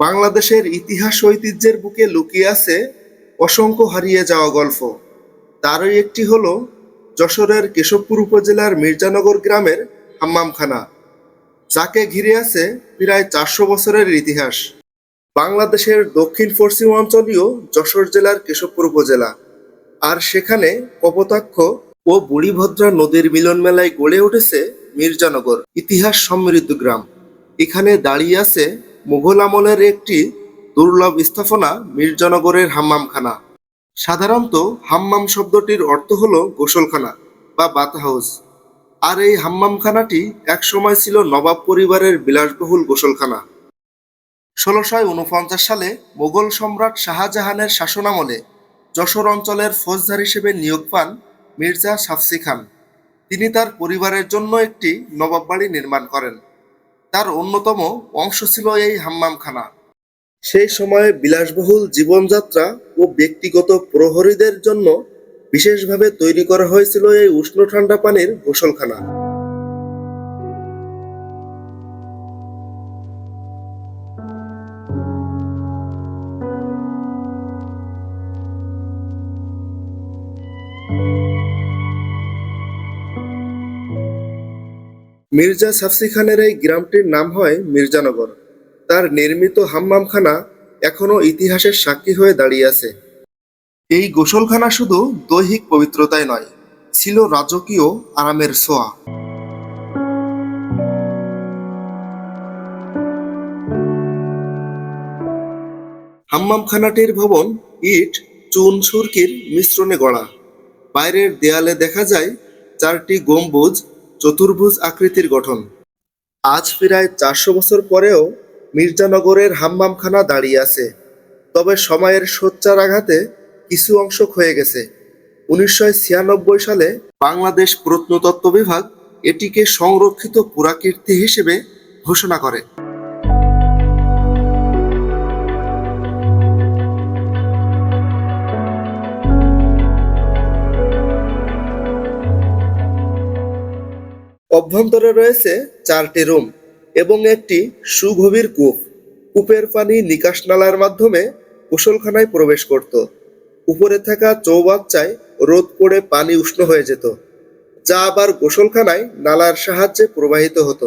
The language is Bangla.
বাংলাদেশের ইতিহাস ঐতিহ্যের বুকে লুকিয়ে আছে অসংখ্য হারিয়ে যাওয়া গল্প। তারই একটি হল যশোরের কেশবপুর উপজেলার মির্জানগর গ্রামের হাম্মামখানা, যাকে ঘিরে আছে প্রায় চারশো বছরের ইতিহাস। বাংলাদেশের দক্ষিণ পশ্চিম অঞ্চলীয় যশোর জেলার কেশবপুর উপজেলা। আর সেখানে কপোতাক্ষ ও বুড়িভদ্রা নদীর মিলন মেলায় গড়ে উঠেছে মির্জানগর ইতিহাস সমৃদ্ধ গ্রাম। এখানে দাঁড়িয়ে আছে মুঘল আমলের একটি দুর্লভ স্থাপনা মির্জানগরের হাম্মামখানা। সাধারণত হাম্মাম শব্দটির অর্থ হল গোসলখানা বা বাথ হাউস আর এই হাম্মামখানাটি একসময় ছিল নবাব পরিবারের বিলাসবহুল গোসলখানা। ষোলোশো উনপঞ্চাশ সালে মোগল সম্রাট শাহজাহানের শাসনামলে যশোর অঞ্চলের ফৌজদার হিসেবে নিয়োগ পান মির্জা সাফসি খান। তিনি তার পরিবারের জন্য একটি নবাব বাড়ি নির্মাণ করেন। তার অন্যতম অংশ ছিল এই হাম্মামখানা। সেই সময়ে বিলাসবহুল জীবনযাত্রা ও ব্যক্তিগত প্রহরীদের জন্য বিশেষভাবে তৈরি করা হয়েছিল এই উষ্ণ ঠান্ডা পানির গোসলখানা। মির্জা সাফসি খানের এই গ্রামটির নাম হয় মির্জানগর। তার নির্মিত হাম্মামখানা এখনও ইতিহাসের সাক্ষী হয়ে দাঁড়িয়ে আছে। এই গোসলখানা শুধু দৈহিক পবিত্রতায় নয়, ছিল রাজকীয় আরামের ছোঁয়া। হাম্মামখানাটির ভবন ইট, চুন, সুরকির মিশ্রণে গড়া। বাইরের দেয়ালে দেখা যায় চারটি গম্বুজ চতুর্ভুজ আকৃতির গঠন। আজ প্রায় চারশো বছর পরেও মির্জানগরের হাম্মামখানা দাঁড়িয়ে আছে। তবে সময়ের সোচ্চার আঘাতে কিছু অংশ ক্ষয়ে গেছে। উনিশশো ছিয়ানব্বই সালে বাংলাদেশ প্রত্নতত্ত্ব বিভাগ এটিকে সংরক্ষিত পুরাকীর্তি হিসেবে ঘোষণা করে। অভ্যন্তরে রয়েছে চারটি রুম এবং একটি সুগভীর কূপ। কূপের পানি নিকাশ নালার মাধ্যমে গোসলখানায় প্রবেশ করত। উপরে থাকা চৌবাচ্চায় রোদ পড়ে পানি উষ্ণ হয়ে যেত, যা আবার গোসলখানায় নালার সাহায্যে প্রবাহিত হতো।